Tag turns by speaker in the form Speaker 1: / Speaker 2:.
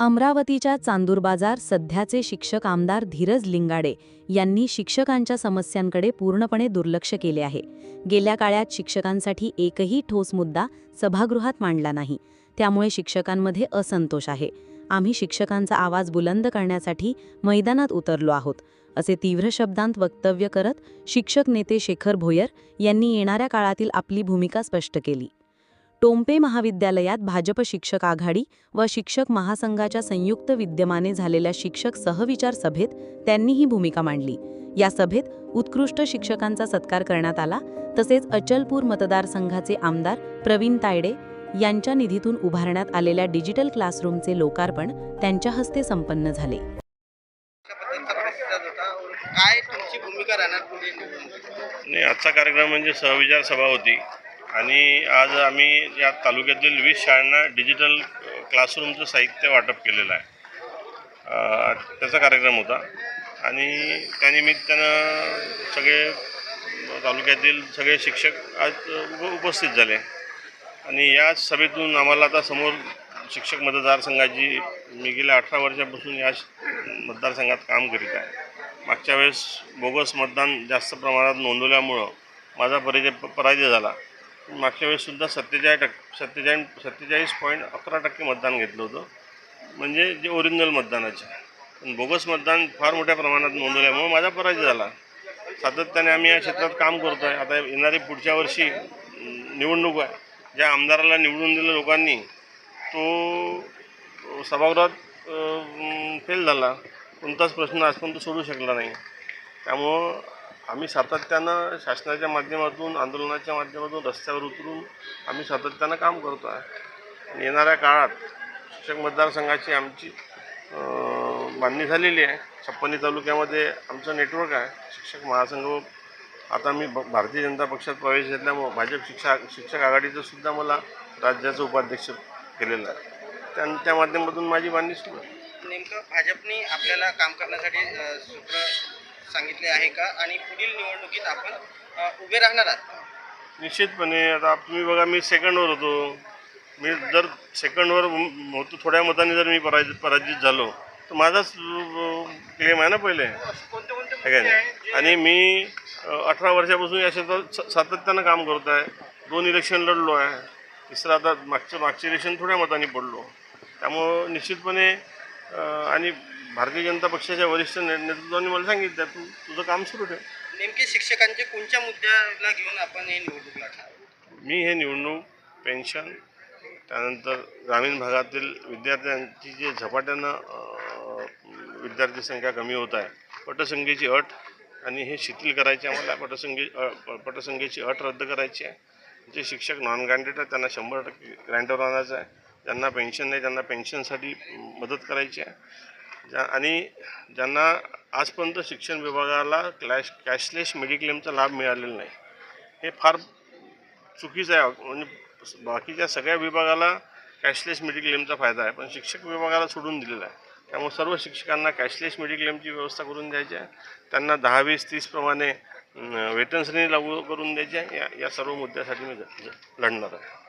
Speaker 1: अमरावतीच्या चांदूर बाजार सध्याचे शिक्षक आमदार धीरज लिंगाडे यांनी शिक्षकांच्या समस्यांकडे पूर्णपणे दुर्लक्ष केले आहे. गेल्या काळात शिक्षकांसाठी एकही ठोस मुद्दा सभागृहात मांडला नाही. त्यामुळे शिक्षकांमध्ये असंतोष आहे. आम्ही शिक्षकांचा आवाज बुलंद करण्यासाठी मैदानात उतरलो आहोत असे तीव्र शब्दांत वक्तव्य करत शिक्षक नेते शेखर भोयर यांनी येणाऱ्या काळातील आपली भूमिका स्पष्ट केली. टोंपे महाविद्यालयात भाजप शिक्षक आघाडी व शिक्षक महासंघाच्या संयुक्त विद्यमाने झालेल्या शिक्षक सहविचार सभेत त्यांनी ही भूमिका मांडली. या सभेत उत्कृष्ट शिक्षकांचा सत्कार करण्यात आला. तसेच अचलपूर मतदारसंघाचे आमदार प्रवीण तायडे यांच्या निधीतून उभारण्यात आलेल्या डिजिटल क्लासरूमचे लोकार्पण त्यांच्या हस्ते संपन्न झाले.
Speaker 2: काय तुमची भूमिका राहणार?
Speaker 3: नाही आजचा कार्यक्रम म्हणजे सहविचार सभा होती. आणि आज आम्ही या तालुक्यातील वीस शाळांना डिजिटल क्लासरूमचं साहित्य वाटप केलेलं आहे. त्याचा कार्यक्रम होता. आणि त्यानिमित्तानं सगळे तालुक्यातील सगळे शिक्षक आज उपस्थित झाले. आणि या सभेतून आम्हाला आता समोर शिक्षक मतदारसंघाची मी गेल्या अठरा वर्षापासून या मतदारसंघात काम करीत आहे. मागच्या वेळेस बोगस मतदान जास्त प्रमाणात नोंदवल्यामुळं माझा परिचय पराजय झाला. मागच्या वेळेससुद्धा सत्तेचाळीस टक्के सत्तेचाळीस सत्तेचाळीस पॉईंट अकरा टक्के मतदान घेतलं होतं. म्हणजे जे ओरिजिनल मतदानाचे पण बोगस मतदान फार मोठ्या प्रमाणात नोंदवल्यामुळं माझा पराजय झाला. सातत्याने आम्ही या क्षेत्रात काम करतो आहे आता येणारी पुढच्या वर्षी निवडणूक आहे. ज्या आमदाराला निवडून दिलं लोकांनी तो सभागृहात फेल झाला. कोणताच प्रश्न आजपर्यंत सोडू शकला नाही. त्यामुळं आम्ही सातत्यानं शासनाच्या माध्यमातून आंदोलनाच्या माध्यमातून रस्त्यावर उतरून आम्ही सातत्यानं काम करतो आहे. आणि येणाऱ्या काळात शिक्षक मतदारसंघाची आमची अं, बांधणी झालेली आहे. छप्पनी तालुक्यामध्ये आमचं नेटवर्क आहे. शिक्षक महासंघ आता मी भ- भारतीय जनता पक्षात प्रवेश घेतल्यामुळं भाजप शिक्षा शिक्षक आघाडीचं सुद्धा मला राज्याचं उपाध्यक्ष केलेलं आहे. त्या त्या माध्यमातून माझी बांधणी सुरू आहे.
Speaker 2: नेमकं भाजपने आपल्याला काम करण्यासाठी सूत्र सांगितले आहे का? आणि पुढील निवडणुकीत आपण उभे राहणार आहात.
Speaker 3: निश्चितपणे आता तुम्ही बघा मी सेकंडवर होतो. मी जर सेकंडवर म- होतो थोड्या मताने जर मी पराजित पराजित झालो तर माझाच क्लेम आहे ना पहिले?
Speaker 2: कोणते कोणते
Speaker 3: है नाही. आणि मी अठरा वर्षापासून या क्षेत्रात स- सातत्यानं काम करत आहे. दोन इलेक्शन लढलो आहे. तिसरं आता मागचं मागचे इलेक्शन थोड्या मताने पडलो. त्यामुळं निश्चितपणे अ, आणि भारतीय जनता पक्षाच्या वरिष्ठ ने- नेतृत्वाने मला सांगितलं तू तुझं काम सुरू ठेव.
Speaker 2: नेमके शिक्षकांचे कोणत्या मुद्द्याला घेऊन आपण हे निवडणूक लढणार
Speaker 3: मी हे निवडणूक पेन्शन त्यानंतर ग्रामीण भागातील विद्यार्थ्यांची जे झपाट्यानं अ, विद्यार्थी संख्या कमी होत आहे पटसंख्येची अट आणि हे शिथिल करायचे आम्हाला पटसंख्ये अ, प- पटसंख्येची अट रद्द करायची आहे. जे शिक्षक नॉन ग्रँटेड आहेत त्यांना शंभर टक्के ग्रँटवर आणायचं आहे. ज्यांना पेन्शन नाही त्यांना पेन्शनसाठी मदत करायची आहे. ज्या आणि ज्यांना आजपर्यंत शिक्षण विभागाला क्लॅश कॅशलेस मेडिक्लेमचा लाभ मिळालेला नाही हे फार चुकीचं आहे. म्हणजे बाकीच्या सगळ्या विभागाला कॅशलेस मेडिक्लेमचा फायदा आहे पण शिक्षक विभागाला सोडून दिलेला आहे. त्यामुळे सर्व शिक्षकांना कॅशलेस मेडिक्लेमची व्यवस्था करून द्यायची आहे. त्यांना दहा वीस तीसप्रमाणे वेतनश्रेणी लागू करून द्यायची आहे. या या सर्व मुद्द्यासाठी मी लढणार आहे.